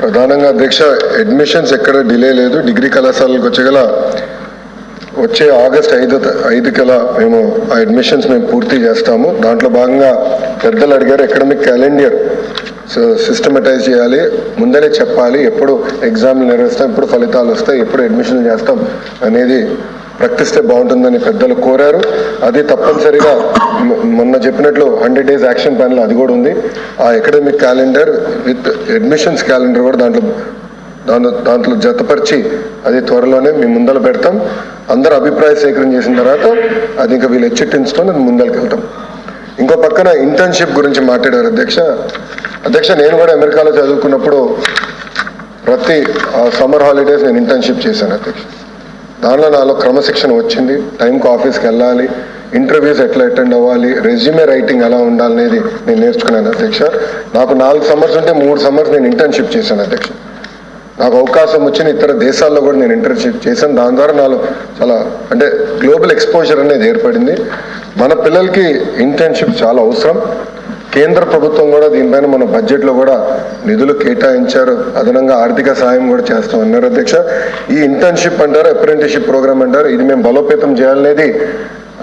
ప్రధానంగా అధ్యక్ష అడ్మిషన్స్ ఎక్కడ డిలే లేదు. డిగ్రీ కళాశాలకు వచ్చేగల వచ్చే ఆగస్ట్ ఐదు ఐదు కల మేము ఆ అడ్మిషన్స్ మేము పూర్తి చేస్తాము. దాంట్లో భాగంగా పెద్దలు అడిగారు ఎకడమిక్ క్యాలెండర్ సిస్టమటైజ్ చేయాలి. ముందరే చెప్పాలి ఎప్పుడు ఎగ్జామ్లు నిర్వహిస్తాం ఎప్పుడు ఫలితాలు వస్తాయి ఎప్పుడు అడ్మిషన్ చేస్తాం అనేది ప్రకటిస్తే బాగుంటుందని పెద్దలు కోరారు. అది తప్పనిసరిగా మొన్న చెప్పినట్లు హండ్రెడ్ డేస్ యాక్షన్ ప్లాన్లో అది కూడా ఉంది. ఆ academic calendar with admissions calendar కూడా దాంట్లో దాంట్లో దాంట్లో జతపరిచి అది త్వరలోనే మేము ముందర పెడతాం. అందరు అభిప్రాయ సేకరణ చేసిన తర్వాత అది ఇంకా వీళ్ళు హెచ్చెట్టించుకొని అది ముందరికి వెళ్తాం. ఇంకో పక్కన ఇంటర్న్షిప్ గురించి మాట్లాడారు అధ్యక్ష. అధ్యక్ష నేను కూడా అమెరికాలో చదువుకున్నప్పుడు ప్రతి సమ్మర్ హాలిడేస్ నేను ఇంటర్న్షిప్ చేశాను అధ్యక్ష. దానిలో నాలో క్రమశిక్షణ వచ్చింది. టైంకి ఆఫీస్కి వెళ్ళాలి. ఇంటర్వ్యూస్ ఎట్లా అటెండ్ అవ్వాలి? రెజ్యూమే రైటింగ్ ఎలా ఉండాలనేది నేను నేర్చుకున్నాను అధ్యక్ష. నాకు నాలుగు సమ్మర్స్ ఉంటే మూడు సమ్మర్స్ నేను ఇంటర్న్షిప్ చేశాను అధ్యక్ష. నాకు అవకాశం వచ్చిన ఇతర దేశాల్లో కూడా నేను ఇంటర్న్షిప్ చేశాను. దాని ద్వారా నాలో చాలా అంటే గ్లోబల్ ఎక్స్పోజర్ అనేది ఏర్పడింది. మన పిల్లలకి ఇంటర్న్షిప్ చాలా అవసరం. కేంద్ర ప్రభుత్వం కూడా దీనిపైన మన బడ్జెట్లో కూడా నిధులు కేటాయించారు. అదనంగా ఆర్థిక సాయం కూడా చేస్తాం అన్నారు అధ్యక్ష. ఈ ఇంటర్న్షిప్ అంటారు అప్రెంటిషిప్ ప్రోగ్రామ్ అంటారు. ఇది మేము బలోపేతం చేయాలనేది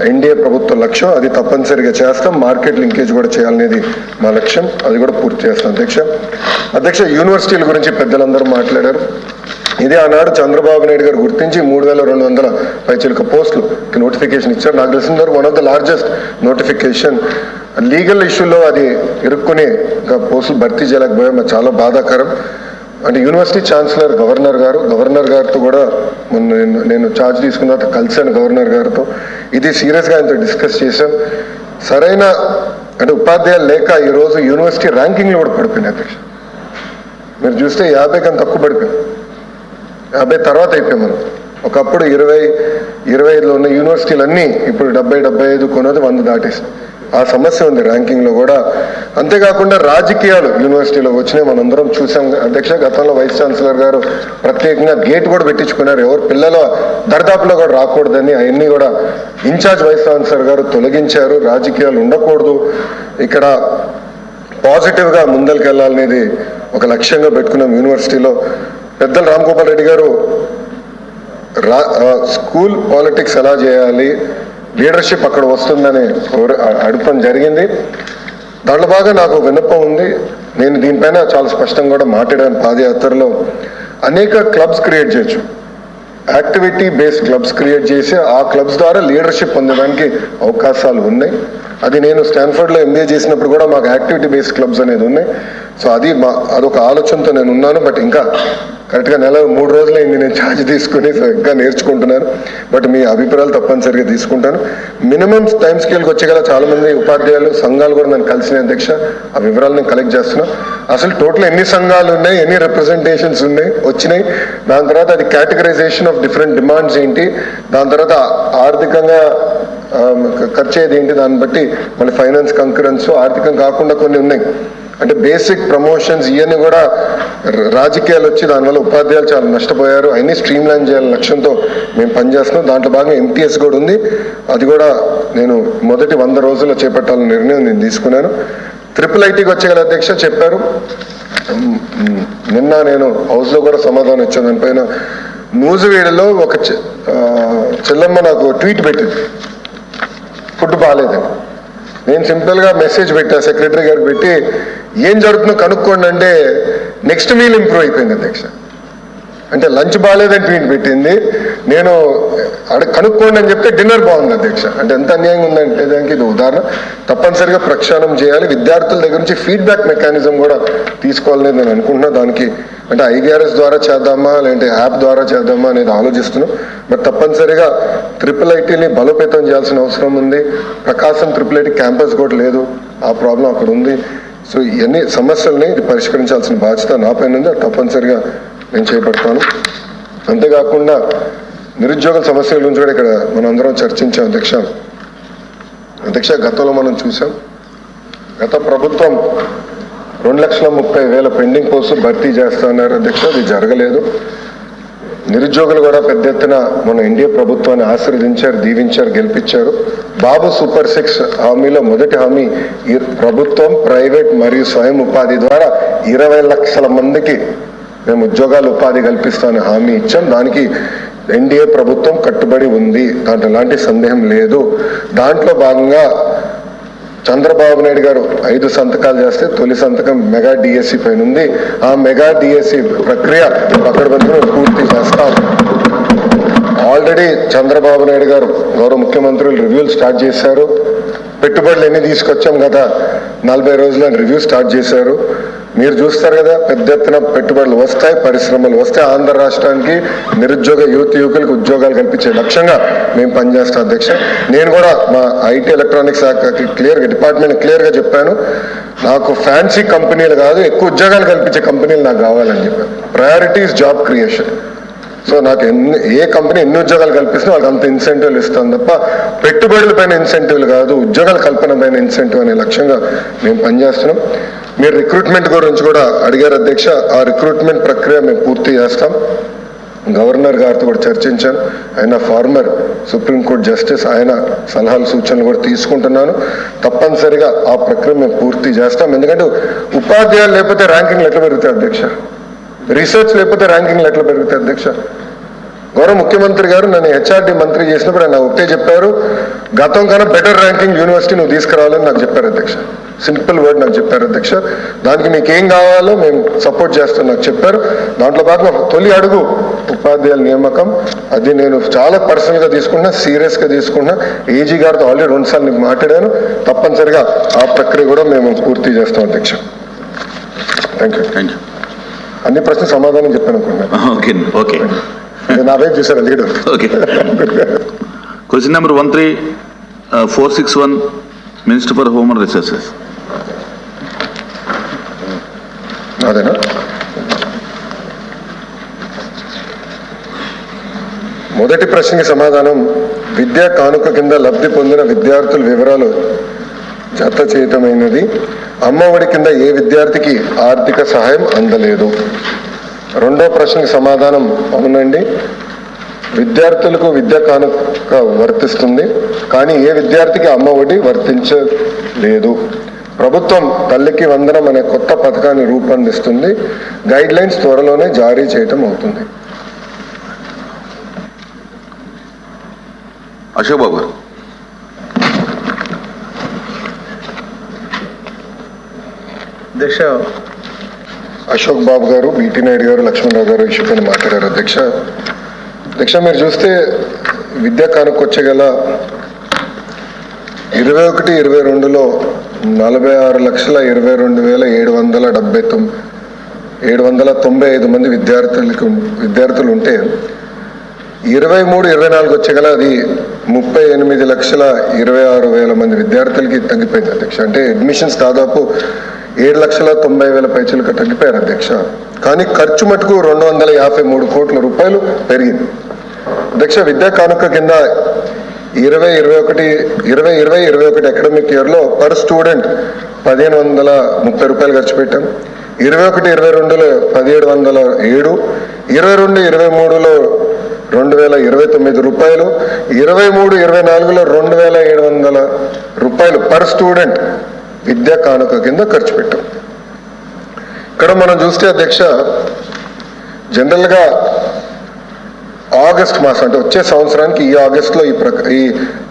ఎన్డీఏ ప్రభుత్వ లక్ష్యం. అది తప్పనిసరిగా చేస్తాం. మార్కెట్ లింకేజ్ కూడా చేయాలనేది మా లక్ష్యం. అది కూడా పూర్తి చేస్తాం అధ్యక్ష. అధ్యక్ష యూనివర్సిటీల గురించి పెద్దలందరూ మాట్లాడారు. ఇది ఆనాడు చంద్రబాబు నాయుడు గారు గుర్తించి మూడు వేల రెండు వందల పైచిలక పోస్టులు నోటిఫికేషన్ ఇచ్చారు. నాకు తెలిసిన వరకు one of the largest notification legal ఇష్యూలో అది ఇరుక్కుని ఇంకా పోస్టులు భర్తీ చేయలేకపోయాం మాకు చాలా బాధాకరం. అంటే యూనివర్సిటీ ఛాన్సలర్ గవర్నర్ గారు గవర్నర్ గారితో కూడా మొన్న నేను నేను ఛార్జ్ తీసుకున్న తర్వాత కలిశాను గవర్నర్ గారితో. ఇది సీరియస్గా ఆయనతో డిస్కస్ చేశాం. సరైన అంటే ఉపాధ్యాయులు లేక ఈరోజు యూనివర్సిటీ ర్యాంకింగ్లు కూడా పడిపోయినాయి అధ్యక్ష. మీరు చూస్తే యాభై కన్నా తక్కువ పడిపోయింది యాభై తర్వాత అయిపోయాం మనం. ఒకప్పుడు ఇరవై ఇరవై ఐదులో ఉన్న యూనివర్సిటీలు అన్నీ ఇప్పుడు డెబ్బై డెబ్బై ఐదు కొనది వంద దాటేసింది. ఆ సమస్య ఉంది ర్యాంకింగ్లో కూడా. అంతేకాకుండా రాజకీయాలు యూనివర్సిటీలో వచ్చినాయి. మనందరం చూసాం. అధ్యక్ష గతంలో వైస్ ఛాన్సలర్ గారు ప్రత్యేకంగా గేట్ కూడా పెట్టించుకున్నారు. ఎవరు పిల్లల దరిదాపులో కూడా రాకూడదని అవన్నీ కూడా ఇన్ఛార్జ్ వైస్ ఛాన్సలర్ గారు తొలగించారు. రాజకీయాలు ఉండకూడదు. ఇక్కడ పాజిటివ్గా ముందరికి వెళ్ళాలనేది ఒక లక్ష్యంగా పెట్టుకున్నాం యూనివర్సిటీలో. పెద్దలు రామ్ గోపాల్ రెడ్డి గారు రా స్కూల్ పాలిటిక్స్ ఎలా చేయాలి లీడర్షిప్ అక్కడ వస్తుందని అడపడం జరిగింది. దాంట్లో బాగా నాకు విన్నపం ఉంది. నేను దీనిపైన చాలా స్పష్టంగా కూడా మాట్లాడాను పాదయాత్రలో. అనేక క్లబ్స్ క్రియేట్ చేయొచ్చు. యాక్టివిటీ బేస్డ్ క్లబ్స్ క్రియేట్ చేసి ఆ క్లబ్స్ ద్వారా లీడర్షిప్ పొందడానికి అవకాశాలు ఉన్నాయి. అది నేను స్టాన్ఫర్డ్లో ఎంబీఏ చేసినప్పుడు కూడా మాకు యాక్టివిటీ బేస్డ్ క్లబ్స్ అనేది ఉన్నాయి. సో అది మా అదొక ఆలోచనతో నేను ఉన్నాను. బట్ ఇంకా కరెక్ట్గా నెల మూడు రోజులైంది నేను ఛార్జ్ తీసుకుని సరిగ్గా నేర్చుకుంటున్నాను. బట్ మీ అభిప్రాయాలు తప్పనిసరిగా తీసుకుంటాను. మినిమం టైం స్కేల్కి వచ్చేగల చాలా మంది ఉపాధ్యాయులు సంఘాలు కూడా నన్ను కలిసిన అధ్యక్ష. ఆ వివరాలు నేను కలెక్ట్ చేస్తున్నాను అసలు టోటల్ ఎన్ని సంఘాలు ఉన్నాయి ఎన్ని రిప్రజెంటేషన్స్ ఉన్నాయి వచ్చినాయి? దాని తర్వాత అది కేటగరైజేషన్ ఆఫ్ డిఫరెంట్ డిమాండ్స్ ఏంటి? దాని తర్వాత ఆర్థికంగా ఖర్చు అయ్యేది ఏంటి? దాన్ని బట్టి మళ్ళీ ఫైనాన్స్ కంకరెన్స్ ఆర్థికం కాకుండా కొన్ని ఉన్నాయి. అంటే బేసిక్ ప్రమోషన్స్ ఇవన్నీ కూడా రాజకీయాలు వచ్చి దానివల్ల ఉపాధ్యాయులు చాలా నష్టపోయారు. అన్ని స్ట్రీమ్ లైన్ చేయాలని లక్ష్యంతో మేము పనిచేస్తున్నాం. దాంట్లో భాగంగా ఎంపీఎస్ కూడా ఉంది. అది కూడా నేను మొదటి వంద రోజుల్లో చేపట్టాలని నిర్ణయం నేను తీసుకున్నాను. ట్రిపుల్ ఐటీకి వచ్చే అధ్యక్ష చెప్పారు. నిన్న నేను హౌస్లో కూడా సమాధానం ఇచ్చాను. దానిపైన నూజివీడులో ఒక చెల్లమ్మ నాకు ట్వీట్ పెట్టింది. ఫుడ్ బాగాలేదని. నేను సింపుల్గా మెసేజ్ పెట్టా సెక్రటరీ గారికి పెట్టి ఏం జరుగుతుందో కనుక్కోండి అంటే నెక్స్ట్ మీల్ ఇంప్రూవ్ అయిపోయింది అధ్యక్ష. అంటే లంచ్ బాగాలేదని ట్వీట్ పెట్టింది. నేను అడ కనుక్కోండి అని చెప్తే డిన్నర్ బాగుంది అధ్యక్ష. అంటే ఎంత అన్యాయంగా ఉందంటే దానికి ఇది ఉదాహరణ. తప్పనిసరిగా ప్రక్షాళన చేయాలి. విద్యార్థుల దగ్గర నుంచి ఫీడ్బ్యాక్ మెకానిజం కూడా తీసుకోవాలని నేను అనుకుంటున్నా. దానికి అంటే ఐవీఆర్ఎస్ ద్వారా చేద్దామా లేదంటే యాప్ ద్వారా చేద్దామా అనేది ఆలోచిస్తున్నాం. బట్ తప్పనిసరిగా ట్రిపుల్ ఐటీని బలోపేతం చేయాల్సిన అవసరం ఉంది. ప్రకాశం ట్రిపుల్ ఐటీ క్యాంపస్ కూడా లేదు. ఆ ప్రాబ్లం అక్కడ ఉంది. సో ఇవన్నీ సమస్యల్ని ఇది పరిష్కరించాల్సిన బాధ్యత నా పైన ఉంది. తప్పనిసరిగా నేను చేపడతాను. అంతేకాకుండా నిరుద్యోగ సమస్యల గురించి కూడా ఇక్కడ మనం అందరం చర్చించాం అధ్యక్ష. అధ్యక్ష గతంలో మనం చూసాం గత ప్రభుత్వం రెండు లక్షల ముప్పై వేల పెండింగ్ పోస్టులు భర్తీ చేస్తున్నారు అధ్యక్ష. అది జరగలేదు. నిరుద్యోగులు కూడా పెద్ద ఎత్తున మన ఎన్డీఏ ప్రభుత్వాన్ని ఆశీర్వదించారు దీవించారు గెలిపించారు. బాబు సూపర్ సిక్స్ హామీలో మొదటి హామీ ఈ ప్రభుత్వం ప్రైవేట్ మరియు స్వయం ఉపాధి ద్వారా ఇరవై లక్షల మందికి మేము ఉద్యోగాలు ఉపాధి కల్పిస్తామని హామీ ఇచ్చాం. దానికి ఎన్డీఏ ప్రభుత్వం కట్టుబడి ఉంది. దాంట్లో ఎలాంటి సందేహం లేదు. దాంట్లో భాగంగా చంద్రబాబు నాయుడు గారు ఐదు సంతకాలు చేస్తే తొలి సంతకం మెగా డిఎస్సి పైన ఉంది. ఆ మెగా డిఎస్సి ప్రక్రియ పక్కడబందులో పూర్తి చేస్తాం. ఆల్రెడీ చంద్రబాబు నాయుడు గారు గౌరవ ముఖ్యమంత్రులు రివ్యూలు స్టార్ట్ చేశారు. పెట్టుబడులు ఎన్ని తీసుకొచ్చాం కదా నలభై రోజుల రివ్యూ స్టార్ట్ చేశారు. మీరు చూస్తారు కదా పెద్ద ఎత్తున పెట్టుబడులు వస్తాయి పరిశ్రమలు వస్తాయి. ఆంధ్ర రాష్ట్రానికి నిరుద్యోగ యువత యువకులకు ఉద్యోగాలు కల్పించే లక్ష్యంగా మేము పనిచేస్తాం అధ్యక్ష. నేను కూడా మా ఐటీ ఎలక్ట్రానిక్స్ క్లియర్గా డిపార్ట్మెంట్ క్లియర్గా చెప్పాను. నాకు ఫ్యాన్సీ కంపెనీలు కాదు ఎక్కువ ఉద్యోగాలు కల్పించే కంపెనీలు నాకు కావాలని చెప్పాను ప్రయారిటీస్ జాబ్ క్రియేషన్ సో నాకు ఎన్ని ఏ కంపెనీ ఎన్ని ఉద్యోగాలు కల్పిస్తున్నా వాళ్ళకి అంత ఇన్సెంటివ్లు ఇస్తాను తప్ప పెట్టుబడుల పైన ఇన్సెంటివ్లు కాదు ఉద్యోగాల కల్పన పైన ఇన్సెంటివ్ అనే లక్ష్యంగా మేము పనిచేస్తున్నాం. మీరు రిక్రూట్మెంట్ గురించి కూడా అడిగారు అధ్యక్ష ఆ రిక్రూట్మెంట్ ప్రక్రియ మేము పూర్తి చేస్తాం. గవర్నర్ గారితో కూడా చర్చించాను. ఆయన ఫార్మర్ సుప్రీంకోర్టు జస్టిస్ ఆయన సలహాలు సూచనలు కూడా తీసుకుంటున్నాను. తప్పనిసరిగా ఆ ప్రక్రియ మేము పూర్తి చేస్తాం. ఎందుకంటే ఉపాధ్యాయులు లేకపోతే ర్యాంకింగ్లు ఎట్లా పెరుగుతాయి అధ్యక్ష? రీసెర్చ్ లేకపోతే ర్యాంకింగ్లు ఎట్లా పెరుగుతాయి అధ్యక్ష? గౌరవ ముఖ్యమంత్రి గారు నన్ను హెచ్ఆర్డి మంత్రి చేసినప్పుడు ఆయన ఒకటే చెప్పారు గతం కన్నా బెటర్ ర్యాంకింగ్ యూనివర్సిటీ నువ్వు తీసుకురావాలని నాకు చెప్పారు అధ్యక్ష. సింపుల్ వర్డ్ నాకు చెప్పారు అధ్యక్ష. దానికి మీకు ఏం కావాలో మేము సపోర్ట్ చేస్తాం నాకు చెప్పారు. దాంట్లో భాగంగా తొలి అడుగు ఉపాధ్యాయుల నియామకం. అది నేను చాలా పర్సనల్గా తీసుకున్నా సీరియస్గా తీసుకున్నా. ఏజీ గారితో ఆల్రెడీ రెండుసార్లు నీకు మాట్లాడాను. తప్పనిసరిగా ఆ ప్రక్రియ కూడా మేము పూర్తి చేస్తాం అధ్యక్ష. థ్యాంక్ యూ థ్యాంక్ యూ అన్ని ప్రశ్న సమాధానం చెప్పాను ఓకే ఓకే. నా వైపు చూసారు leader okay. Question number one three four six one minister for home and resources అదేనా? మొదటి ప్రశ్నకి సమాధానం విద్యా కానుక కింద లబ్ధి పొందిన విద్యార్థుల వివరాలు జత చేయటమైనది. అమ్మఒడి కింద ఏ విద్యార్థికి ఆర్థిక సహాయం అందలేదు? రెండో ప్రశ్నకి సమాధానం అవునండి. విద్యార్థులకు విద్య కానుక వర్తిస్తుంది కానీ ఏ విద్యార్థికి అమ్మఒడి వర్తించలేదు? ప్రభుత్వం తల్లికి వందనం అనే కొత్త పథకాన్ని రూపొందిస్తుంది. గైడ్ లైన్స్ త్వరలోనే జారీ చేయటం అవుతుంది. అశోక్ బాబు అధ్యక్ష. అశోక్ బాబు గారు బీటీ నాయుడు గారు లక్ష్మణరావు గారు ఇష్యూ పైన మాట్లాడారు. అధ్యక్ష అధ్యక్ష మీరు చూస్తే విద్యా కానుకొచ్చగల ఇరవై ఒకటి ఇరవై రెండులో నలభై ఆరు లక్షల ఇరవై రెండు వేల ఏడు వందల డెబ్బై తొమ్మిది ఏడు వందల తొంభై ఐదు మంది విద్యార్థులకు విద్యార్థులు ఉంటే ఇరవై మూడు ఇరవై నాలుగు వచ్చేగల అది ముప్పై ఎనిమిది లక్షల ఇరవై ఆరు వేల మంది విద్యార్థులకి తగ్గిపోయింది అధ్యక్ష. అంటే అడ్మిషన్స్ దాదాపు ఏడు లక్షల తొంభై వేల పైచలకు తగ్గిపోయారు అధ్యక్ష. కానీ ఖర్చు మటుకు రెండు వందల యాభై మూడు కోట్ల రూపాయలు పెరిగింది. అధ్యక్ష విద్యా కానుక కింద ఇరవై ఇరవై ఒకటి ఇరవై ఇరవై ఇరవై ఒకటి అకాడమిక్ ఇయర్లో పర్ స్టూడెంట్ పదిహేను వందల ముప్పై రూపాయలు ఖర్చు పెట్టాం. ఇరవై ఒకటి ఇరవై రెండులో పదిహేడు వందల ఏడు ఇరవై రెండు ఇరవై మూడులో రెండు వేల ఇరవై తొమ్మిది రూపాయలు ఇరవై మూడు ఇరవై నాలుగులో రెండు వేల ఏడు వందల రూపాయలు పర్ స్టూడెంట్ విద్యా కానుక కింద ఖర్చు పెట్టాం. ఇక్కడ మనం చూస్తే అధ్యక్ష జనరల్గా ఆగస్ట్ మాసం అంటే వచ్చే సంవత్సరానికి ఈ ఆగస్ట్లో ఈ ప్రక ఈ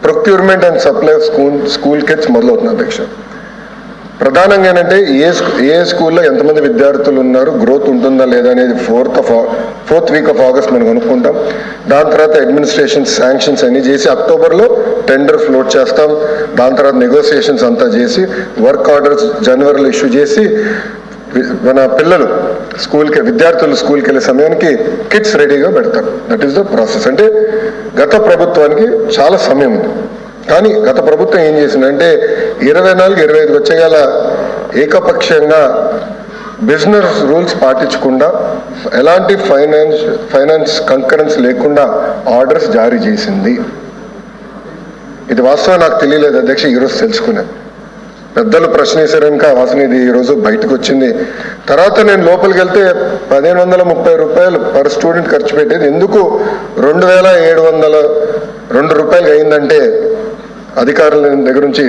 procurement and supply school school kits మొదలవుతుంది అధ్యక్ష. ప్రధానంగా ఏంటంటే ఏ ఏ స్కూల్లో ఎంతమంది విద్యార్థులు ఉన్నారు గ్రోత్ ఉంటుందా లేదా అనేది fourth of fourth week of August మనం కనుక్కుంటాం. దాని తర్వాత అడ్మినిస్ట్రేషన్ శాంక్షన్స్ అన్ని చేసి అక్టోబర్లో టెండర్ ఫ్లోట్ చేస్తాం. దాని తర్వాత నెగోసియేషన్స్ అంతా చేసి వర్క్ ఆర్డర్స్ జనవరిలో ఇష్యూ చేసి మన పిల్లలు స్కూల్కి విద్యార్థులు స్కూల్కి వెళ్ళే సమయానికి కిట్స్ రెడీగా పెడతారు దట్ ఈస్ ద ప్రాసెస్ అంటే గత ప్రభుత్వానికి చాలా సమయం ఉంది. కానీ గత ప్రభుత్వం ఏం చేసిందంటే ఇరవై నాలుగు ఇరవై ఐదుకి వచ్చేగల ఏకపక్షంగా బిజినెస్ రూల్స్ పాటించకుండా ఎలాంటి ఫైనాన్స్ ఫైనాన్స్ కంకరెన్స్ లేకుండా ఆర్డర్స్ జారీ చేసింది. ఇది వాస్తవం నాకు తెలియలేదు అధ్యక్ష ఈరోజు తెలుసుకున్నాను. పెద్దలు ప్రశ్న ఇంకా వాసన ఇది ఈరోజు బయటకు వచ్చింది. తర్వాత నేను లోపలికి వెళ్తే పదిహేను వందల ముప్పై రూపాయలు పర్ స్టూడెంట్ ఖర్చు పెట్టేది. ఎందుకు రెండు వేల ఏడు వందల రెండు రూపాయలు అయిందంటే అధికారుల దగ్గర నుంచి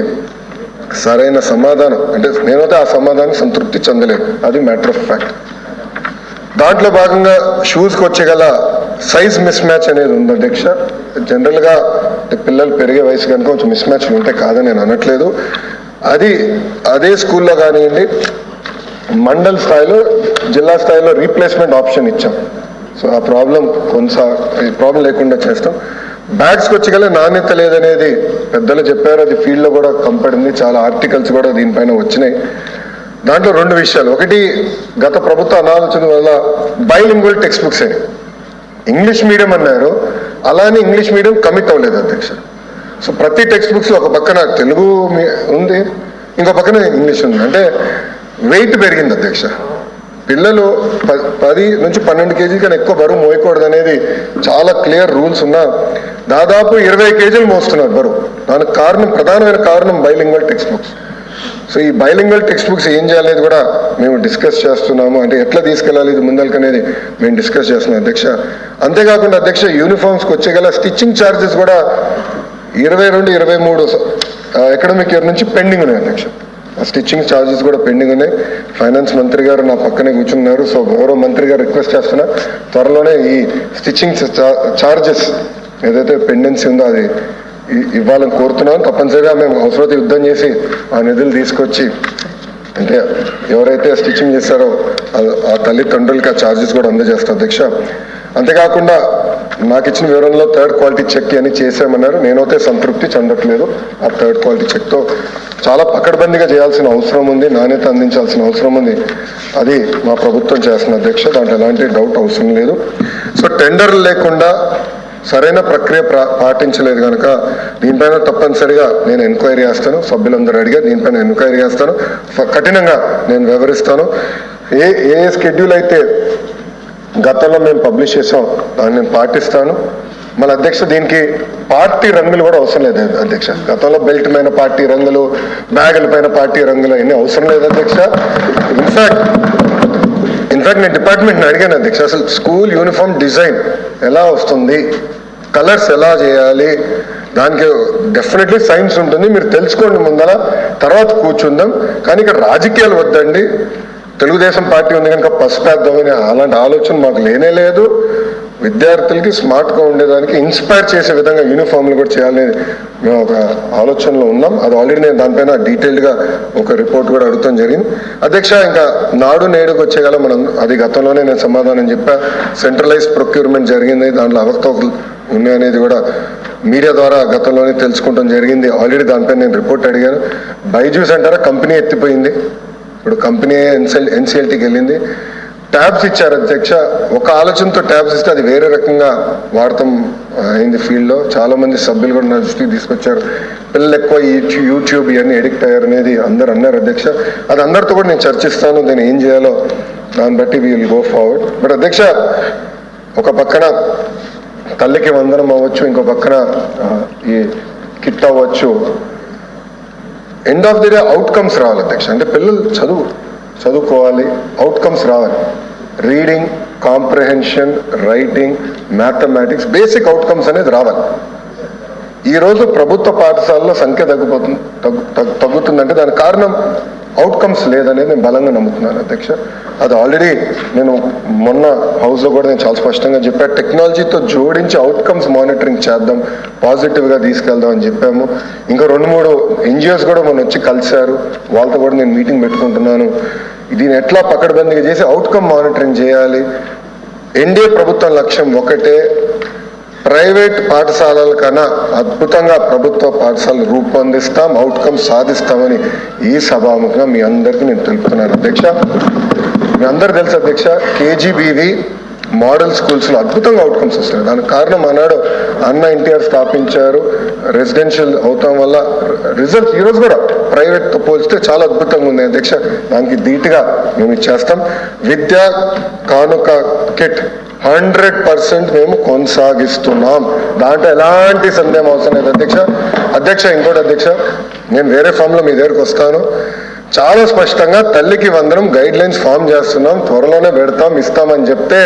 సరైన సమాధానం అంటే నేనైతే ఆ సమాధానం సంతృప్తి చెందలేదు. అది మ్యాటర్ ఆఫ్ ఫ్యాక్ట్ దాంట్లో భాగంగా షూస్కి వచ్చేగల సైజ్ మిస్ మ్యాచ్ అనేది ఉంది అధ్యక్ష. జనరల్గా పిల్లలు పెరిగే వయసు కనుక కొంచెం మిస్ మ్యాచ్లు ఉంటాయి కాదని నేను అనట్లేదు. అది అదే స్కూల్లో కానివ్వండి మండల్ స్థాయిలో జిల్లా స్థాయిలో రీప్లేస్మెంట్ ఆప్షన్ ఇచ్చాం. సో ఆ ప్రాబ్లం కొనసా ప్రాబ్లం లేకుండా చేస్తాం. బ్యాగ్స్కి వచ్చి నాణ్యత లేదనేది పెద్దలు చెప్పారు అది ఫీల్డ్లో కూడా కంపడింది చాలా ఆర్టికల్స్ కూడా దీనిపైన వచ్చినాయి. దాంట్లో రెండు విషయాలు. ఒకటి గత ప్రభుత్వ అనాలోచన వల్ల బైలింగ్వల్ టెక్స్ట్ బుక్స్ అని ఇంగ్లీష్ మీడియం అన్నారు. అలానే ఇంగ్లీష్ మీడియం కమిట్ అవ్వలేదు అధ్యక్ష. సో ప్రతి టెక్స్ట్ బుక్స్ ఒక పక్కన తెలుగు ఉంది. ఇంకో పక్కన ఇంగ్లీష్ ఉంది. అంటే వెయిట్ పెరిగింది అధ్యక్ష. పిల్లలు ప- పది నుంచి పన్నెండు కేజీ కన్నా ఎక్కువ బరువు మోయకూడదు అనేది చాలా క్లియర్ రూల్స్ ఉన్నా దాదాపు ఇరవై కేజీలు మోస్తున్నారు బరువు. దానికి కారణం ప్రధానమైన కారణం బైలింగ్వల్ టెక్స్ట్ బుక్స్ సో ఈ బైలింగల్ టెక్స్ట్ బుక్స్ ఏం చేయాలనేది కూడా మేము డిస్కస్ చేస్తున్నాము. అంటే ఎట్లా తీసుకెళ్ళాలి ఇది ముందలకనేది మేము డిస్కస్ చేస్తున్నాం. అధ్యక్ష అంతేకాకుండా అధ్యక్ష యూనిఫామ్స్కి వచ్చేగల స్టిచ్చింగ్ ఛార్జెస్ కూడా ఇరవై రెండు ఇరవై మూడు ఎకడమిక్ ఇయర్ నుంచి పెండింగ్ ఉన్నాయి అధ్యక్ష. ఆ స్టిచ్చింగ్ ఛార్జెస్ కూడా పెండింగ్ ఉన్నాయి. ఫైనాన్స్ మంత్రి గారు నా పక్కనే కూర్చున్నారు. సో గౌరవ మంత్రి గారు రిక్వెస్ట్ చేస్తున్నా. త్వరలోనే ఈ స్టిచ్చింగ్ ఛార్జెస్ ఏదైతే పెండెన్సీ ఉందో అది ఇవ్వాలని కోరుతున్నాం. తప్పనిసరిగా మేము అవసరమైతే యుద్ధం చేసి ఆ నిధులు తీసుకొచ్చి అంటే ఎవరైతే స్టిచ్చింగ్ చేస్తారో ఆ- ఆ తల్లిదండ్రులకి ఆ ఛార్జెస్ కూడా అందజేస్తారు అధ్యక్ష. అంతేకాకుండా నాకు ఇచ్చిన వివరంలో థర్డ్ క్వాలిటీ చెక్ అని చేసామన్నారు నేనైతే సంతృప్తి చెందట్లేదు ఆ థర్డ్ క్వాలిటీ చెక్తో చాలా పకడ్బందీగా చేయాల్సిన అవసరం ఉంది. నాణ్యత అందించాల్సిన అవసరం ఉంది. అది మా ప్రభుత్వం చేస్తున్న అధ్యక్ష. దాంట్లో ఎలాంటి డౌట్ అవసరం లేదు. సో టెండర్లు లేకుండా సరైన ప్రక్రియ పాటించలేదు కనుక దీనిపైన తప్పనిసరిగా నేను ఎంక్వైరీ చేస్తాను. సభ్యులందరూ అడిగా దీనిపైన ఎంక్వైరీ చేస్తాను. కఠినంగా నేను వివరిస్తాను. ఏ ఏ స్కెడ్యూల్ అయితే గతంలో మేము పబ్లిష్ చేసాం దాన్ని నేను పాటిస్తాను. మన అధ్యక్ష దీనికి పార్టీ రంగులు కూడా అవసరం లేదు అధ్యక్ష. గతంలో బెల్ట్ పైన పార్టీ రంగులు బ్యాగుల పైన పార్టీ రంగులు అన్నీ అవసరం లేదు అధ్యక్ష. ఇన్ఫాక్ట్ ఇన్ఫాక్ట్ నేను డిపార్ట్మెంట్ని అడిగాను అధ్యక్ష అసలు స్కూల్ యూనిఫామ్ డిజైన్ ఎలా వస్తుంది కలర్స్ ఎలా చేయాలి దానికి డెఫినెట్లీ సైన్స్ ఉంటుంది మీరు తెలుసుకోండి ముందర తర్వాత కూర్చుందాం. కానీ ఇక్కడ రాజకీయాలు వద్దండి. తెలుగుదేశం పార్టీ ఉంది కనుక పసుపేద్దామని అలాంటి ఆలోచన మాకు లేనే లేదు. విద్యార్థులకి స్మార్ట్గా ఉండేదానికి ఇన్స్పైర్ చేసే విధంగా యూనిఫామ్లు కూడా చేయాలని మేము ఒక ఆలోచనలో ఉన్నాం. అది ఆల్రెడీ నేను దానిపైన డీటెయిల్డ్గా ఒక రిపోర్ట్ కూడా అడుగుతాం జరిగింది. అధ్యక్ష ఇంకా నాడు నేడుకు వచ్చేగల మనం అది గతంలోనే నేను సమాధానం చెప్పా. సెంట్రలైజ్ ప్రొక్యూర్మెంట్ జరిగింది. దాంట్లో అవకతవకలు ఉన్నాయనేది కూడా మీడియా ద్వారా గతంలోనే తెలుసుకుంటాం జరిగింది. ఆల్రెడీ దానిపైన నేను రిపోర్ట్ అడిగాను. బైజూస్ అంటారా కంపెనీ ఎత్తిపోయింది. ఇప్పుడు కంపెనీ ఎన్సెల్ ఎన్సిఎల్టీకి వెళ్ళింది. ట్యాబ్స్ ఇచ్చారు అధ్యక్ష. ఒక ఆలోచనతో ట్యాబ్స్ ఇస్తే అది వేరే రకంగా వాడతాం అయింది ఫీల్డ్లో చాలామంది సభ్యులు కూడా నా దృష్టికి తీసుకొచ్చారు. పిల్లలు ఎక్కువ యూట్యూబ్ ఇవన్నీ ఎడిక్ట్ అయ్యారు అనేది అందరు అన్నారు అధ్యక్ష. అది అందరితో కూడా నేను చర్చిస్తాను దీన్ని ఏం చేయాలో దాన్ని బట్టి we will go forward but అధ్యక్ష ఒక పక్కన తల్లికి వందనం అవ్వచ్చు ఇంకో పక్కన ఈ కిట్ అవ్వచ్చు. End of the day outcomes రావాలి అధ్యక్ష. అంటే పిల్లలు చదువు చదువుకోవాలి అవుట్కమ్స్ రావాలి. Reading comprehension writing mathematics basic outcomes అనేది రావాలి. ఈరోజు ప్రభుత్వ పాఠశాలలో సంఖ్య తగ్గిపోతుంది తగ్గు- తగ్గు- తగ్గుతుందంటే దానికి కారణం అవుట్కమ్స్ లేదనేది నేను బలంగా నమ్ముతున్నాను అధ్యక్ష. అది ఆల్రెడీ నేను మొన్న హౌస్లో కూడా నేను చాలా స్పష్టంగా చెప్పా టెక్నాలజీతో జోడించి అవుట్కమ్స్ మానిటరింగ్ చేద్దాం పాజిటివ్గా తీసుకెళ్దాం అని చెప్పాము. ఇంకా రెండు మూడు ఎన్జిఓస్ కూడా మొన్న వచ్చి కలిశారు. వాళ్ళతో కూడా నేను మీటింగ్ పెట్టుకుంటున్నాను. దీన్ని ఎట్లా పకడ్బందీగా చేసి అవుట్కమ్ మానిటరింగ్ చేయాలి? ఎన్డీఏ ప్రభుత్వం లక్ష్యం ఒకటే ప్రైవేట్ పాఠశాలల కన్నా అద్భుతంగా ప్రభుత్వ పాఠశాలలు రూపొందిస్తాం అవుట్కమ్ సాధిస్తామని ఈ సభాముఖంగా మీ అందరికీ నేను తెలుపుతున్నాను. అధ్యక్ష మీ అందరు తెలుసు అధ్యక్ష కేజీబీవి మోడల్ స్కూల్స్లో అద్భుతంగా అవుట్కమ్స్ వస్తున్నాయి. దానికి కారణం ఆనాడు అన్న ఎన్టీఆర్ స్థాపించారు. రెసిడెన్షియల్ అవటం వల్ల రిజల్ట్స్ ఈరోజు కూడా ప్రైవేట్తో పోలిస్తే చాలా అద్భుతంగా ఉంది అధ్యక్ష దానికి ధీటుగా మేము ఇచ్చేస్తాం. విద్య కానుక కిట్ హండ్రెడ్ పర్సెంట్ మేము కొనసాగిస్తున్నాం. దాంట్లో ఎలాంటి సందేహం అవసరం లేదు. అధ్యక్ష అధ్యక్ష ఇంకోటి అధ్యక్ష నేను వేరే ఫామ్లో మీ దగ్గరకు వస్తాను. చాలా స్పష్టంగా తల్లికి వందనం గైడ్ లైన్స్ ఫామ్ చేస్తున్నాం త్వరలోనే పెడతాం ఇస్తామని చెప్తే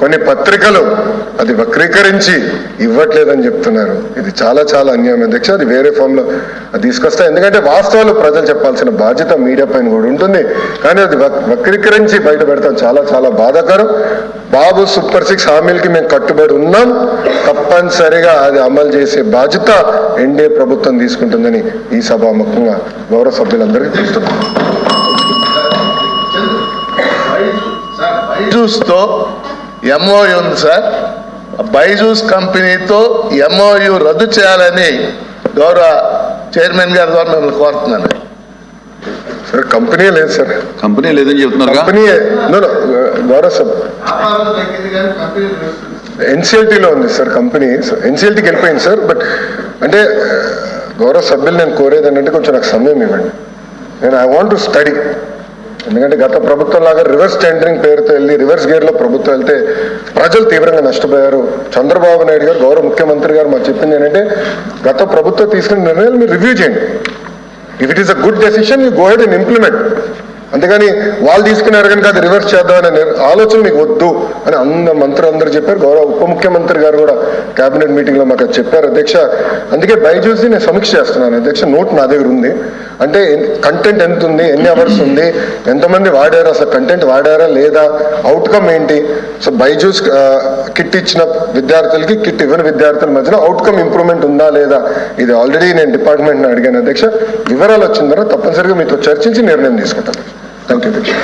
కొన్ని పత్రికలు అది వక్రీకరించి ఇవ్వట్లేదని చెప్తున్నారు. ఇది చాలా చాలా అన్యాయం. అధ్యక్ష అది వేరే ఫామ్లో అది తీసుకొస్తా. ఎందుకంటే వాస్తవాలు ప్రజలు చెప్పాల్సిన బాధ్యత మీడియా పైన కూడా ఉంటుంది. కానీ అది వక్రీకరించి బయట పెడతాం. చాలా చాలా బాధాకరం. బాబు సూపర్ సిక్స్ హామీలకి మేము కట్టుబడి ఉన్నాం. తప్పనిసరిగా అది అమలు చేసే బాధ్యత ఎన్డీఏ ప్రభుత్వం తీసుకుంటుందని ఈ సభాముఖంగా గౌరవ సభ్యులందరికీ తెలుస్తున్నాం బైజూస్తో ఎంఓయు ఉంది సార్. బైజూస్ కంపెనీతో ఎంఓయు రద్దు చేయాలని గౌరవ చైర్మన్ గారి ద్వారా మిమ్మల్ని కోరుతున్నాను. సార్ కంపెనీ లేదు సార్. కంపెనీ లేదని చెప్తున్నారుగా కంపెనీ గౌరవ సభ. ఎన్సిఎల్టీలో ఉంది సార్ కంపెనీ. ఎన్సిఎల్టీకి వెళ్ళిపోయింది సార్ బట్ అంటే గౌరవ సభ్యులు నేను కోరేది ఏంటంటే కొంచెం నాకు సమయం ఇవ్వండి. నేను ఐ వాంట్ టు స్టడీ ఎందుకంటే గత ప్రభుత్వం లాగా రివర్స్ టెండరింగ్ పేరుతో వెళ్ళి రివర్స్ గేర్లో ప్రభుత్వం వెళ్తే ప్రజలు తీవ్రంగా నష్టపోయారు. చంద్రబాబు నాయుడు గారు గౌరవ ముఖ్యమంత్రి గారు మాకు చెప్పింది ఏంటంటే గత ప్రభుత్వం తీసుకున్న నిర్ణయాలు మీరు రివ్యూ చేయండి. If it is a good decision you go head and implement అంతేగాని వాళ్ళు తీసుకున్నారు కనుక అది రివర్స్ చేద్దామనే ఆలోచన మీకు వద్దు అని అంద మంత్రులు అందరూ చెప్పారు. గౌరవ ఉప ముఖ్యమంత్రి గారు కూడా కేబినెట్ మీటింగ్లో మాకు చెప్పారు. అధ్యక్ష అందుకే బైజూసి నేను సమీక్ష చేస్తున్నాను. అధ్యక్ష నోట్ నా దగ్గర ఉంది. అంటే కంటెంట్ ఎంత ఉంది? ఎన్ని అవర్స్ ఉంది? ఎంతమంది వాడారు? అసలు కంటెంట్ వాడారా? లేదా? అవుట్కమ్ ఏంటి? సో బైజూస్ కిట్ ఇచ్చిన విద్యార్థులకి కిట్ ఇవ్వని విద్యార్థుల మధ్యన అవుట్కమ్ ఇంప్రూవ్మెంట్ ఉందా లేదా? ఇది ఆల్రెడీ నేను డిపార్ట్మెంట్ని అడిగాను. అధ్యక్ష వివరాలు వచ్చిన తర్వాత తప్పనిసరిగా మీతో చర్చించి నిర్ణయం తీసుకుంటాను. థ్యాంక్ యూ అధ్యక్ష